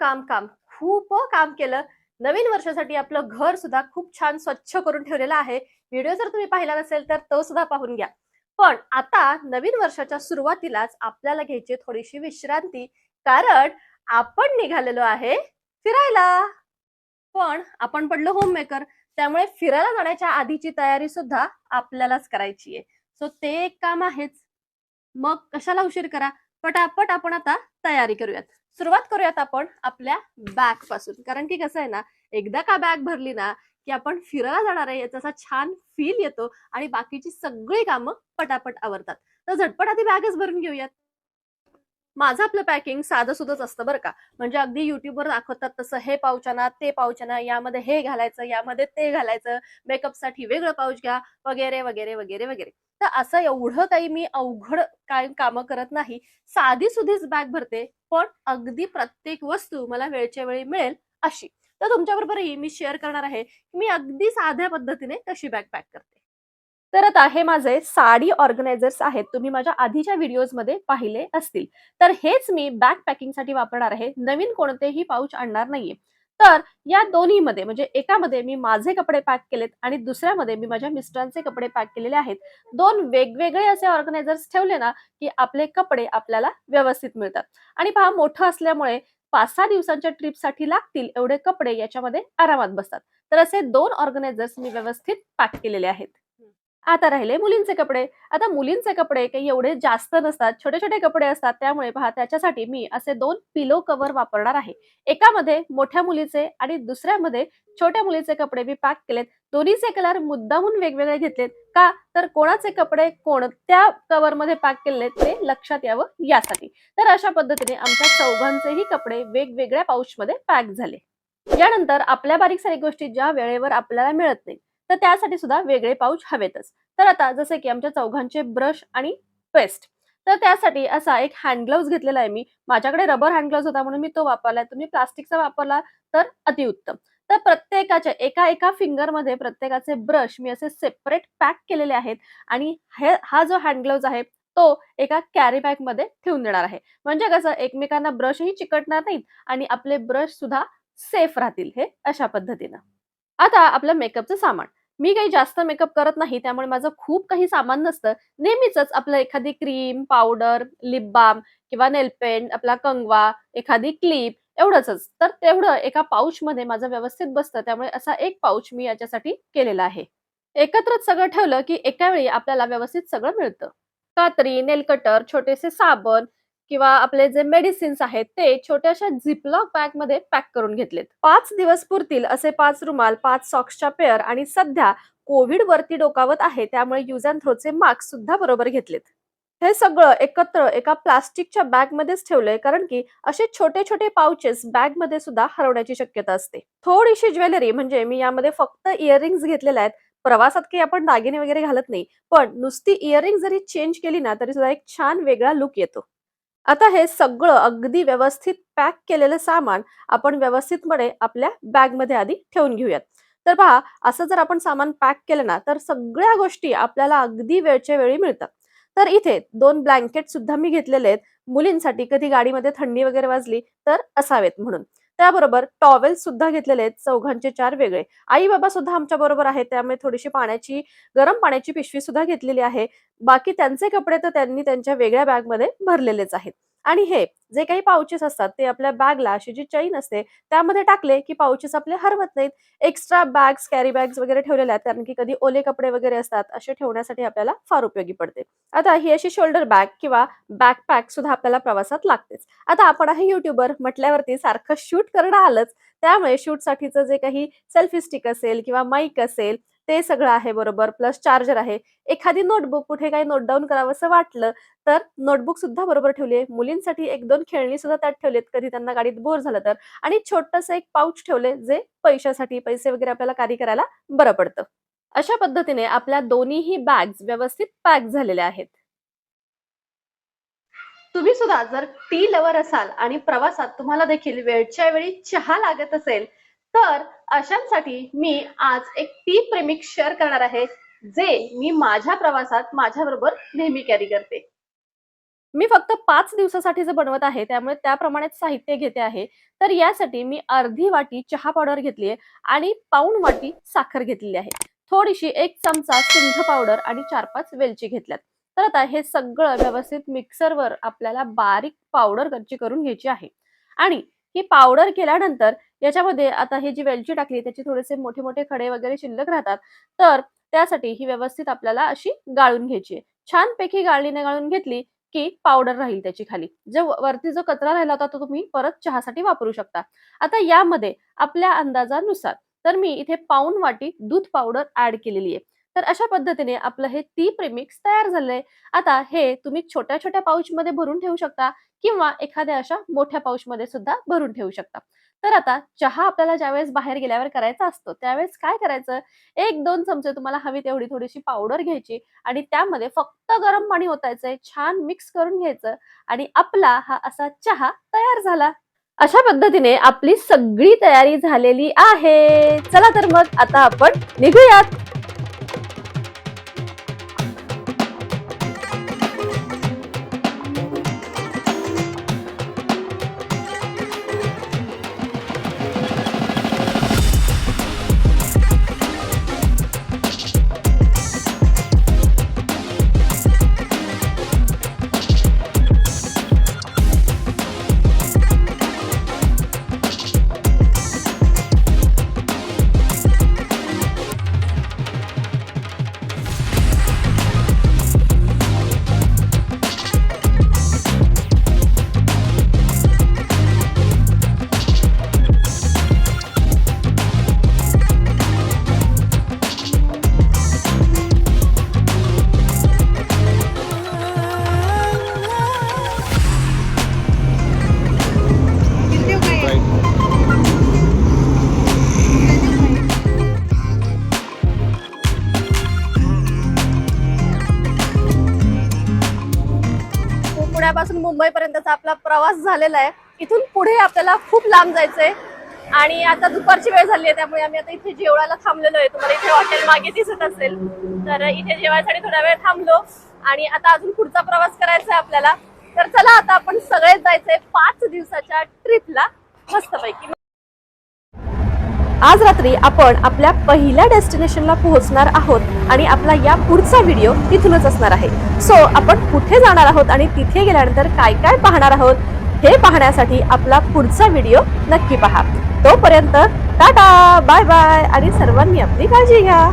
काम काम. खूप काम केलं. नवीन वर्षासाठी आपलं घर सुद्धा खूप छान स्वच्छ करून ठेवलेलं आहे. व्हिडिओ जर तुम्ही पाहिला नसेल तर तो सुद्धा पाहून घ्या. पण आता नवीन वर्षाच्या सुरुवातीलाच आपल्याला घ्यायची थोडीशी विश्रांती. कारण आपण निघालेलो आहे फिरायला. पण आपण पडलो होम मेकर त्यामुळे फिरायला जाण्याच्या आधीची तयारी सुद्धा आपल्यालाच करायची आहे. सो ते एक काम आहेच. मग कशाला उशीर करा? पटापट आपण आता तयारी करूयात. सुरुवात करूयात आपण आपल्या बॅगपासून. कारण की कसं आहे ना एकदा का बॅग भरली ना की आपण फिरायला जाणार आहे याचा असा छान फील येतो आणि बाकीची सगळी कामं पटापट आवरतात. तर झटपट आधी बॅगच भरून घेऊयात. माझं आपलं पॅकिंग साधं सुधच असतं बरं का. म्हणजे अगदी युट्यूबवर दाखवतात तसं हे पाऊचना ते पाऊचना यामध्ये हे घालायचं यामध्ये ते घालायचं मेकअपसाठी वेगळं पाऊच घ्या वगैरे वगैरे वगैरे वगैरे. तर असं एवढं काही मी अवघड काय कामं करत नाही. साधी सुधीच बॅग भरते पण अगदी प्रत्येक वस्तू मला वेळच्या वेळी मिळेल अशी. तर तुमच्याबरोबरही मी शेअर करणार आहे मी अगदी साध्या पद्धतीने कशी बॅग पॅक करते. तर आता हे माझे साडी ऑर्गनायझर्स आहेत तुम्ही माझ्या आधीच्या व्हिडिओजमध्ये पाहिले असतील. तर हेच मी बॅग पॅकिंगसाठी वापरणार आहे. नवीन कोणतेही पाऊच आणणार नाहीये. तर या दोन्हीमध्ये म्हणजे एकामध्ये मी माझे कपडे पॅक केलेत आणि दुसऱ्यामध्ये मी माझ्या मिस्टरांचे कपडे पॅक केलेले आहेत. दोन वेगवेगळे असे ऑर्गनायझर्स ठेवले ना की आपले कपडे आपल्याला व्यवस्थित मिळतात. आणि पहा मोठं असल्यामुळे पाच सहा दिवसांच्या ट्रिपसाठी लागतील एवढे कपडे याच्यामध्ये आरामात बसतात. तर असे दोन ऑर्गनायझर्स मी व्यवस्थित पॅक केलेले आहेत. आता राहिले मुलींचे कपडे. आता मुलींचे कपडे काही एवढे जास्त नसतात. छोटे छोटे कपडे असतात. त्यामुळे पहा त्याच्यासाठी मी असे दोन पिलो कव्हर वापरणार आहे. एकामध्ये मोठ्या मुलीचे आणि दुसऱ्यामध्ये छोट्या मुलीचे कपडे मी पॅक केलेत. दोन्हीचे कलर मुद्दामून वेगवेगळे घेतलेत. का? तर कोणाचे कपडे कोणत्या कव्हरमध्ये पॅक केले ते लक्षात यावं यासाठी. तर अशा पद्धतीने आमच्या चौघांचेही कपडे वेगवेगळ्या पाऊचमध्ये पॅक झाले. यानंतर आपल्या बारीक सारीक गोष्टी ज्या वेळेवर आपल्याला मिळत नाही तर त्यासाठी सुद्धा वेगळे पाऊच हवेतच. तर आता जसे की आमच्या चौघांचे ब्रश आणि पेस्ट तर त्यासाठी असा एक हँडग्लोव्हज घेतलेला आहे मी. माझ्याकडे रबर हँड होता म्हणून मी तो वापरलाय. तुम्ही प्लास्टिकचा वापरला तर अतिउत्तम. तर प्रत्येकाच्या एका एका फिंगरमध्ये प्रत्येकाचे ब्रश मी असे सेपरेट पॅक केलेले आहेत. आणि हे हा जो हँडग्लोव्हज आहे तो एका कॅरी बॅगमध्ये ठेवून देणार आहे. म्हणजे कसं एकमेकांना ब्रशही चिकटणार नाहीत आणि आपले ब्रश सुद्धा सेफ राहतील हे अशा पद्धतीनं. आता आपलं मेकअपचं सामान. मी काही जास्त मेकअप करत नाही त्यामुळे माझं खूप काही सामान नसतं. नेहमीच आपलं एखादी क्रीम पावडर लिप बाम किंवा नेलपेंट आपला कंगवा एखादी क्लिप एवढंच तर तेवढं एका पाऊच मध्ये माझं व्यवस्थित बसतं त्यामुळे असा एक पाऊच मी याच्यासाठी केलेला आहे. एकत्रच सगळं ठेवलं की एका वेळी आपल्याला व्यवस्थित सगळं मिळतं. कात्री नेल कटर छोटेसे साबण किंवा आपले जे मेडिसिन्स आहेत ते छोट्याशा झिपलॉक बॅगमध्ये पॅक करून घेतलेत. पाच दिवस पुरतील असे पाच रुमाल पाच सॉक्सच्या पेअर आणि सध्या कोविड वरती डोकावत आहे त्यामुळे युज अँड थ्रोचे मार्क्स सुद्धा बरोबर घेतलेत. हे सगळं एकत्र एका प्लास्टिकच्या बॅग मध्येच ठेवलंय कारण की असे छोटे छोटे पाउचेस बॅगमध्ये सुद्धा हरवण्याची शक्यता असते. थोडीशी ज्वेलरी म्हणजे मी यामध्ये फक्त इयरिंग्स घेतलेल्या आहेत प्रवासात काही आपण दागिने वगैरे घालत नाही पण नुसती इयरिंग जरी चेंज केली ना तरी सुद्धा एक छान वेगळा लुक येतो. आता हे सगळं अगदी व्यवस्थित पॅक केलेलं सामान आपण व्यवस्थितपणे आपल्या बॅगमध्ये आधी ठेवून घेऊयात. तर पहा असं जर आपण सामान पॅक केलं ना तर सगळ्या गोष्टी आपल्याला अगदी वेळच्या वेळी मिळतात. तर इथे दोन ब्लँकेट सुद्धा मी घेतलेले आहेत. मुलींसाठी कधी गाडीमध्ये थंडी वगैरे वाजली तर असावेत म्हणून. त्याबरोबर टॉवेल सुद्धा घेतलेले आहेत चौघांचे चार वेगळे. आई बाबा सुद्धा आमच्या बरोबर आहेत त्यामुळे थोडीशी पाण्याची गरम पाण्याची पिशवी सुद्धा घेतलेली आहे. बाकी त्यांचे कपडे तर त्यांनी त्यांच्या वेगळ्या बॅगमध्ये भरलेलेच आहेत. आणि हे जे काही पाउचेस असतात ते आपल्या बॅगला अशी जी चैन असते त्यामध्ये टाकले की पाउचेस आपले हरवत नाहीत. एक्स्ट्रा बॅग्स कॅरी बॅग्स वगैरे ठेवलेल्या आहेत कारण की कधी ओले कपडे वगैरे असतात असे ठेवण्यासाठी आपल्याला फार उपयोगी पडते. आता ही अशी शोल्डर बॅग किंवा बॅकपॅक सुद्धा आपल्याला प्रवासात लागतेच. आता आपण आहे युट्यूबर म्हटल्यावरती सारखं शूट करणं आलंच. त्यामुळे शूटसाठीचं जे काही सेल्फी स्टिक असेल किंवा माईक असेल ते सगळं आहे बरोबर प्लस चार्जर आहे. एखादी नोटबुक कुठे काही नोट डाऊन करावं असं वाटलं तर नोटबुक सुद्धा बरोबर ठेवली आहे. मुलींसाठी एक दोन खेळणी सुद्धा त्यात ठेवलेत. कधी त्यांना गाडीत बोर झालं तर. आणि छोटंसं एक पाऊच ठेवले जे पैशासाठी पैसे वगैरे आपल्याला कार्य करायला बरं पडतं. अशा पद्धतीने आपल्या दोन्हीही बॅग्स व्यवस्थित पॅक झालेल्या आहेत. तुम्ही सुद्धा जर टी लवर असाल आणि प्रवासात तुम्हाला देखील वेळच्या वेळी चहा लागत असेल तर अशांसाठी मी आज एक टी प्रेमिक शेअर करणार आहे जे मी माझ्या प्रवासात माझ्याबरोबर नेहमी कॅरी करते. मी फक्त पाच दिवसासाठी जे बनवत आहे त्यामुळे त्याप्रमाणेच साहित्य घेते आहे. तर यासाठी मी अर्धी वाटी चहा पावडर घेतली आहे आणि पाऊण वाटी साखर घेतलेली आहे. थोडीशी एक चमचा सिंध पावडर आणि चार पाच वेलची घेतल्यात. तर आता हे सगळं व्यवस्थित मिक्सरवर आपल्याला बारीक पावडर कच्ची करून घ्यायची आहे. आणि ही पावडर केल्यानंतर याच्यामध्ये आता हे जी वेलची टाकली त्याचे थोडेसे मोठे मोठे खडे वगैरे शिल्लक राहतात तर त्यासाठी ही व्यवस्थित आपल्याला अशी गाळून घ्यायची आहे. छानपैकी गाळणीने गाळून घेतली की पावडर राहील त्याची खाली. जो वरती जो कचरा राहिला होता तो तुम्ही परत चहासाठी वापरू शकता. आता यामध्ये आपल्या अंदाजानुसार तर मी इथे पाऊन वाटी दूध पावडर ऍड केलेली आहे. तर अशा पद्धतीने आपलं हे ती प्रेमिक्स तयार झालंय. आता हे तुम्ही छोट्या छोट्या पाऊच मध्ये भरून ठेवू शकता. किंवा एखाद्या अशा मोठ्या पाऊच मध्ये सुद्धा भरून ठेवू शकता. तर आता चहा आपल्याला ज्यावेळेस बाहेर गेल्यावर करायचा असतो त्यावेळेस काय करायचं? एक दोन चमचे तुम्हाला हवी तेवढी थोडीशी पावडर घ्यायची आणि त्यामध्ये फक्त गरम पाणी ओतायचंय छान मिक्स करून घ्यायचं आणि आपला हा असा चहा तयार झाला. अशा पद्धतीने आपली सगळी तयारी झालेली आहे. चला तर मग आता आपण निघूयात. पुण्यापासून मुंबईपर्यंतचा आपला प्रवास झालेला आहे. इथून पुढे आपल्याला खूप लांब जायचंय. आणि आता दुपारची वेळ झाली आहे त्यामुळे आम्ही आता इथे जेवणाला थांबलेलो आहे. तुम्हाला इथे हॉटेल मागे दिसत असेल. तर इथे जेवायसाठी थोडा वेळ थांबलो. आणि आता अजून पुढचा प्रवास करायचा आहे आपल्याला. तर चला आता आपण सगळेच जायचंय पाच दिवसाच्या ट्रिपला मस्तपैकी. आज रात्री आपण आपल्या पहिल्या डेस्टिनेशनला पोहोचणार आहोत आणि आपला या पुढचा व्हिडिओ तिथूनच असणार आहे. सो आपण कुठे जाणार आहोत आणि तिथे गेल्यानंतर काय काय पाहणार आहोत हे पाहण्यासाठी आपला पुढचा व्हिडिओ नक्की पहा. तोपर्यंत टाटा बाय बाय आणि सर्वांनी आपली काळजी घ्या.